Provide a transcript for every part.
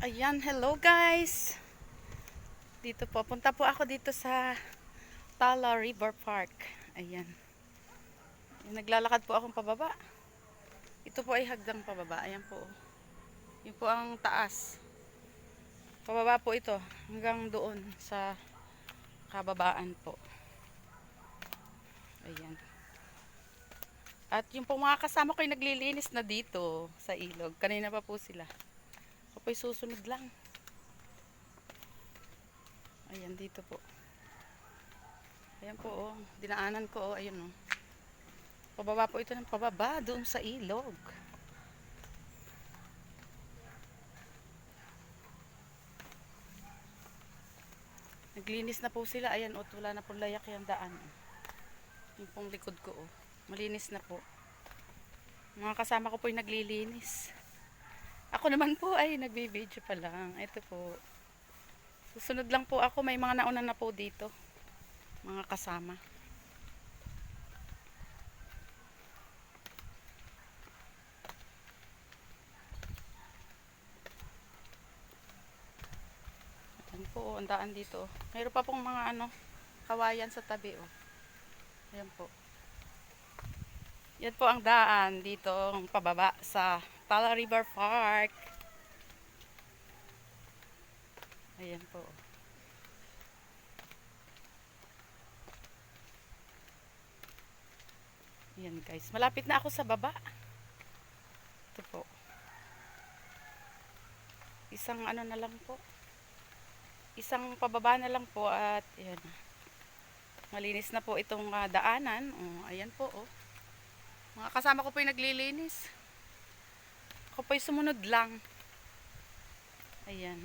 Ayan, hello guys. Dito po, punta po ako dito sa Tala River Park. Ayan. Naglalakad po akong pababa. Ito po ay hagdang pababa. Ayan po. Yun po ang taas. Pababa po ito hanggang doon sa kababaan po. Ayan. At yung po mga kasama ko ay naglilinis na dito sa ilog. Kanina pa po sila. Ako po'y susunod lang. Ayan, dito po. Ayan po, oh. Dinaanan ko, oh. Ayun, oh. Pababa po ito ng pababa, doon sa ilog. Naglinis na po sila. Ayan, oh. Wala na po layak yung daan. Yung pong likod ko, oh. Malinis na po. Mga kasama ko po'y naglilinis. Ako naman po ay nagbibideo pa lang. Ito po. Susunod lang po ako. May mga nauna na po dito. Mga kasama. Ayan po. oh, Ang daan dito. Mayroon pa pong mga ano, kawayan sa tabi. Oh. Ayan po. Yan po ang daan dito pababa sa Tala River Park. Ayan po. Ayan guys. Malapit na ako sa baba. Ito po. Isang ano na lang po. Isang pababa na lang po at ayan. Malinis na po itong ah, daanan. Oh, ayan po oh. Mga kasama ko po yung naglilinis. Ako po yung sumunod lang. Ayan.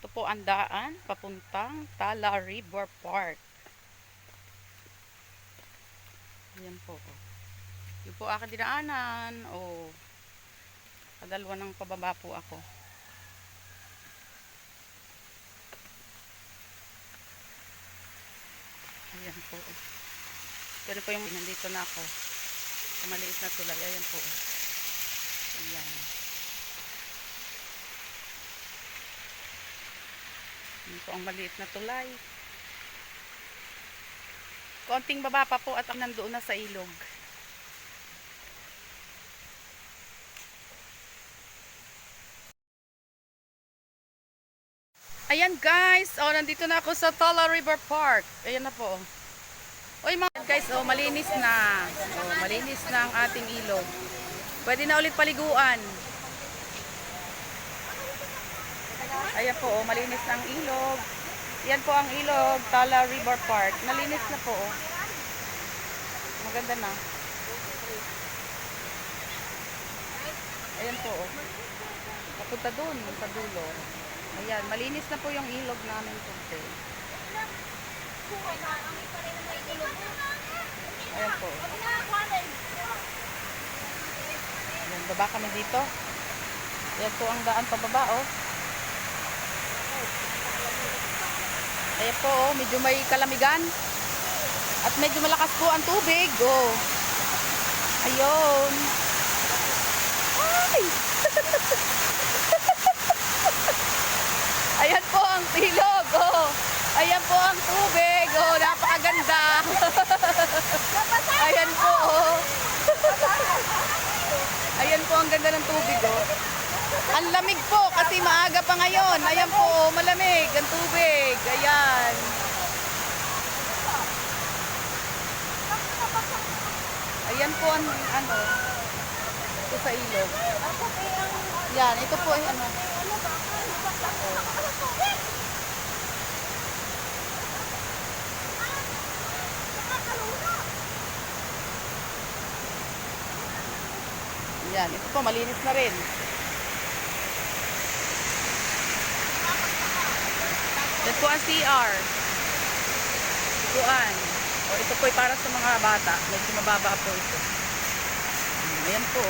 Ito po ang daan papuntang Tala River Park. Ayan po. oh. Yun po aking dinaanan. O, kadalwa ng pababa po ako. Ayan po. Pero po yung nandito na ako. Maliit na tulay. Ayan po. Ayan. Ayan po ang maliit na tulay. Konting baba pa po at ang nandoon na sa ilog. Ayan guys, oh nandito na ako sa Tala River Park. Ayan na po. Oy mga guys, oh malinis na. Oh, malinis na ang ating ilog. Pwede na ulit paliguan. Ayan po, oh, malinis na ang ilog. Yan po ang ilog, Tala River Park. Nalinis na po. Oh. Maganda na. Ayan po. Oh. Papunta doon, sa dulo. Ayan, malinis na po yung ilog namin kunti. Ayan po. Ayan, baba kami dito. Ayan po ang daan pababa, oh. Ayan po, oh, medyo may kalamigan. At medyo malakas po ang tubig, oh. Ayun. Ay! Ayan po ang ilog, oh. Ayan po ang tubig, oh. Napakaganda. Ayan po, oh. Ayan po ang ganda ng tubig, oh. Ang lamig po kasi maaga pa ngayon. Ayan po, oh, malamig ang tubig. Ayan. Ayan po ang ano, ito sa ilog. Yan, ito po ay ano. Yan, ito po malinis na rin. Yan po ang CR. Ituan. O ito po para sa mga bata. Medyo mababa po ito. Ayan po.